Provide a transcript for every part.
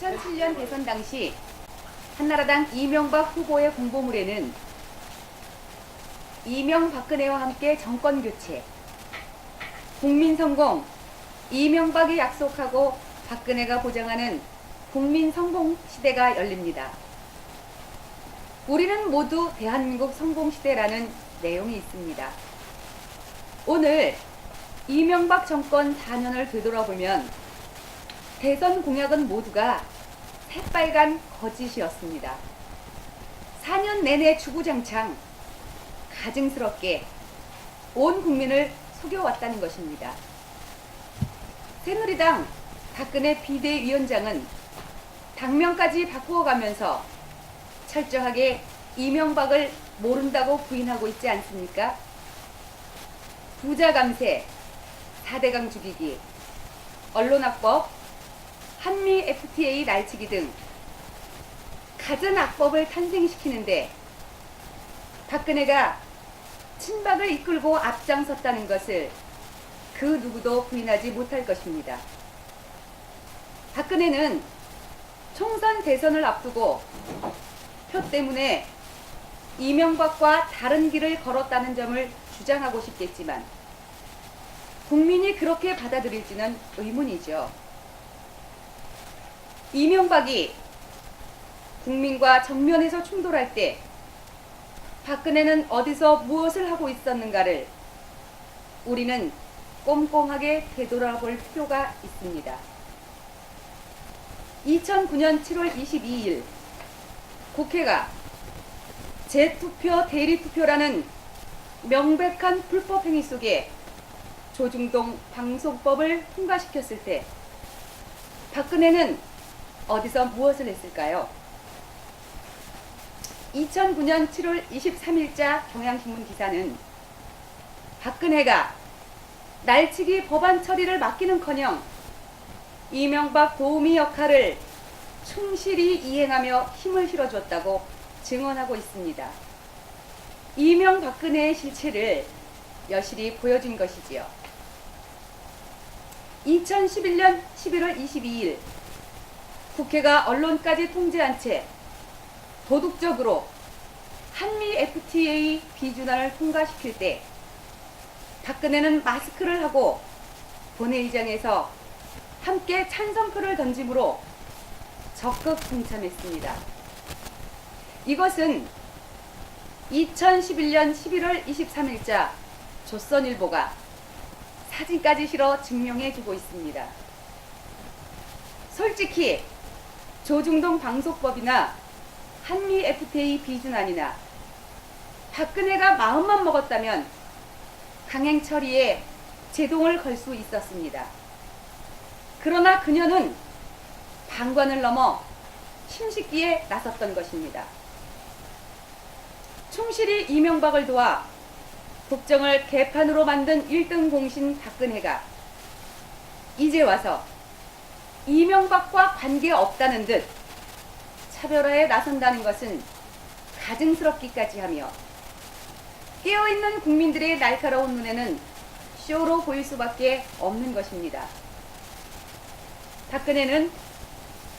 2007년 대선 당시 한나라당 이명박 후보의 공보물에는 이명박근혜와 함께 정권 교체, 국민 성공, 이명박이 약속하고 박근혜가 보장하는 국민 성공 시대가 열립니다. 우리는 모두 대한민국 성공 시대라는 내용이 있습니다. 오늘 이명박 정권 4년을 되돌아보면 대선 공약은 모두가 새빨간 거짓이었습니다. 4년 내내 주구장창 가증스럽게 온 국민을 속여왔다는 것입니다. 새누리당 박근혜 비대위원장은 당명까지 바꾸어가면서 철저하게 이명박을 모른다고 부인하고 있지 않습니까? 부자 감세, 4대강 죽이기, 언론악법, 한미 FTA 날치기 등 갖은 악법을 탄생시키는데 박근혜가 친박을 이끌고 앞장섰다는 것을 그 누구도 부인하지 못할 것입니다. 박근혜는 총선 대선을 앞두고 표 때문에 이명박과 다른 길을 걸었다는 점을 주장하고 싶겠지만 국민이 그렇게 받아들일지는 의문이죠. 이명박이 국민과 정면에서 충돌할 때 박근혜는 어디서 무엇을 하고 있었는가를 우리는 꼼꼼하게 되돌아볼 필요가 있습니다. 2009년 7월 22일 국회가 재투표 대리투표라는 명백한 불법 행위 속에 조중동 방송법을 통과시켰을 때 박근혜는 어디서 무엇을 했을까요? 2009년 7월 23일자 경향신문 기사는 박근혜가 날치기 법안 처리를 맡기는커녕 이명박 도우미 역할을 충실히 이행하며 힘을 실어줬다고 증언하고 있습니다. 이명박근혜의 실체를 여실히 보여준 것이지요. 2011년 11월 22일 국회가 언론까지 통제한 채 도둑적으로 한미 FTA 비준안을 통과시킬 때 박근혜는 마스크를 하고 본회의장에서 함께 찬성표를 던짐으로 적극 동참했습니다. 이것은 2011년 11월 23일자 조선일보가 사진까지 실어 증명해주고 있습니다. 솔직히 조중동 방송법이나 한미 FTA 비준안이나 박근혜가 마음만 먹었다면 강행 처리에 제동을 걸 수 있었습니다. 그러나 그녀는 방관을 넘어 심식기에 나섰던 것입니다. 충실히 이명박을 도와 국정을 개판으로 만든 1등 공신 박근혜가 이제 와서 이명박과 관계 없다는 듯 차별화에 나선다는 것은 가증스럽기까지 하며 깨어있는 국민들의 날카로운 눈에는 쇼로 보일 수밖에 없는 것입니다. 박근혜는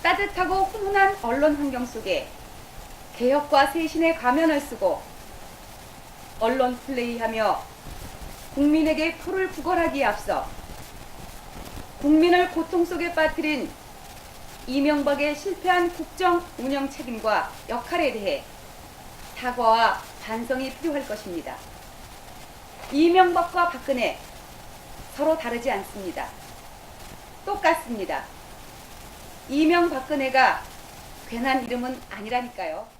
따뜻하고 훈훈한 언론 환경 속에 개혁과 쇄신의 가면을 쓰고 언론 플레이하며 국민에게 표를 구걸하기에 앞서 국민을 고통 속에 빠뜨린 이명박의 실패한 국정 운영 책임과 역할에 대해 사과와 반성이 필요할 것입니다. 이명박과 박근혜 서로 다르지 않습니다. 똑같습니다. 이명박근혜가 괜한 이름은 아니라니까요.